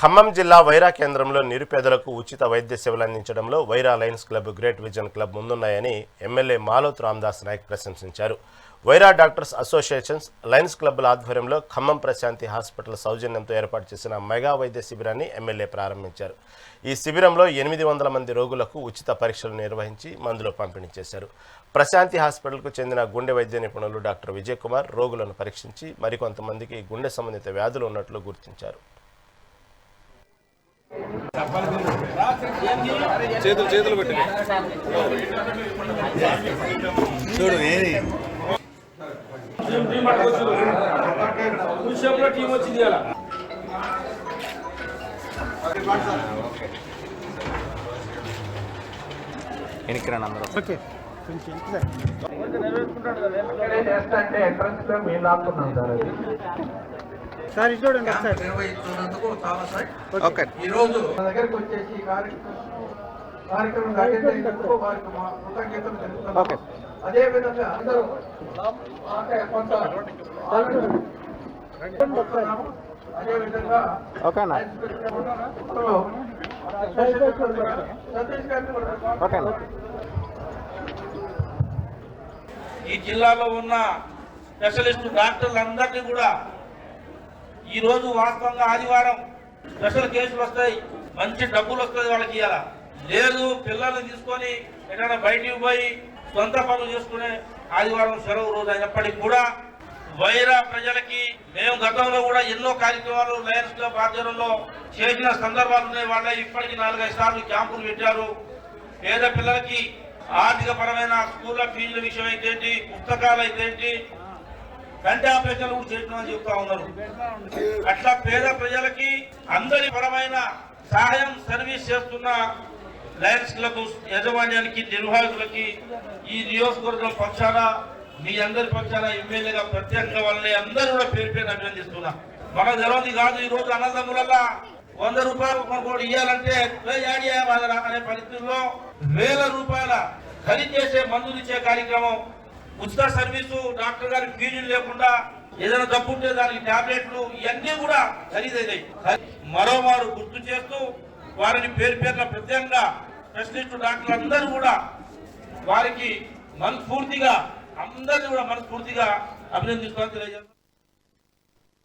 ఖమ్మం జిల్లా వైరా కేంద్రంలో నిరుపేదలకు ఉచిత వైద్య సేవలు అందించడంలో Wyra Lions Club Great Vision Club ముందున్నాయని MLA Maloth Ramdas Naik ప్రశంసించారు. వైరా డాక్టర్స్ అసోసియేషన్స్ లయన్స్ క్లబ్ల ఆధ్వర్యంలో ఖమ్మం ప్రశాంతి హాస్పిటల్ సౌజన్యంతో ఏర్పాటు చేసిన మెగా వైద్య శిబిరాన్ని ఎమ్మెల్యే ప్రారంభించారు. ఈ శిబిరంలో ఎనిమిది వందల మంది రోగులకు ఉచిత పరీక్షలు నిర్వహించి మందులు పంపిణీ చేశారు. ప్రశాంతి హాస్పిటల్కు చెందిన గుండె వైద్య నిపుణులు డాక్టర్ విజయ్ కుమార్ రోగులను పరీక్షించి మరికొంతమందికి గుండె సంబంధిత వ్యాధులు ఉన్నట్లు గుర్తించారు. చేతులు చేతులు పెట్టి. చూడు ఏది విషయంలో టీం వచ్చింది ఇలా వెనక్కి రండి అందరూ ఇక్కడే చేస్తంటే ఎంట్రన్స్లో మేము లాక్కున్నాం సార్ అది సార్ చూడండి ఒకసారి. నిర్వహిస్తున్నందుకు చాలా సార్ ఓకే. ఈ రోజు మన దగ్గరికి వచ్చేసి ఈ కార్యక్రమం కార్యక్రమం అటెండ్ అయినందుకు వారికి మా కృతజ్ఞతలు తెలుపుతున్నాం. అదే విధంగా అందరూ అంటే కొంత అదే విధంగా ఓకేనా ఇప్పుడు సతీష్ గారిని కూడా ఓకేనా ఈ జిల్లాలో ఉన్న స్పెషలిస్ట్ డాక్టర్లందరినీ కూడా ఈ రోజు వాస్తవంగా ఆదివారం స్పెషల్ కేసులు వస్తాయి మంచి డబ్బులు వస్తుంది వాళ్ళకి ఇవ్వాలా లేదు పిల్లల్ని తీసుకొని ఎక్కడైనా బయటికి పోయి సొంత పనులు చేసుకునే ఆదివారం సెలవు రోజు అయినప్పటికీ కూడా వైరా ప్రజలకి మేము గతంలో కూడా ఎన్నో కార్యక్రమాలు లయన్స్ క్లబ్ ఆధ్వర్యంలో చేసిన సందర్భాలు ఉన్నాయి. వాళ్ళ ఇప్పటికి నాలుగైదు సార్లు క్యాంపులు పెట్టారు. పేద పిల్లలకి ఆర్థిక పరమైన స్కూళ్ళ ఫీజుల విషయం అయితే పుస్తకాలు అయితే కంటే కంటి ఆపరేషన్లు కూడా చేస్తున్నామని చెప్తా ఉన్నారు. అట్లా పేద ప్రజలకి అందరి పరమైన సహాయం సర్వీస్ చేస్తున్న లయన్స్ క్లబ్ యాజమాన్యానికి నిర్వాహకులకి ఈ నియోజకవర్గం పక్షాన మీ అందరి పక్షాన ఎమ్మెల్యేగా ప్రత్యేకంగా వాళ్ళని అందరూ కూడా పేరు పేరు అభినందిస్తున్నా. మన తెలియదు కాదు ఈ రోజు అన్నదమ్ములల్లా వంద రూపాయలు కొనుక్కోడు ఇవ్వాలంటే అనే పరిస్థితుల్లో వేల రూపాయల ఖరీదు చేసే మందులు ఇచ్చే కార్యక్రమం ఉచిత సర్వీసు డాక్టర్ గారి ఫీజులు లేకుండా ఏదైనా జబ్బు ఉంటే దానికి టాబ్లెట్లు ఇవన్నీ కూడా ఖరీదైనాయి మరోమారు గుర్తు చేస్తూ వారిని పేరు పేరున ప్రత్యేకంగా స్పెషలిస్ట్ డాక్టర్లు అందరూ కూడా వారికి మనస్ఫూర్తిగా అందరినీ కూడా మనస్ఫూర్తిగా అభినందిస్తున్నాను తెలియజేస్తాను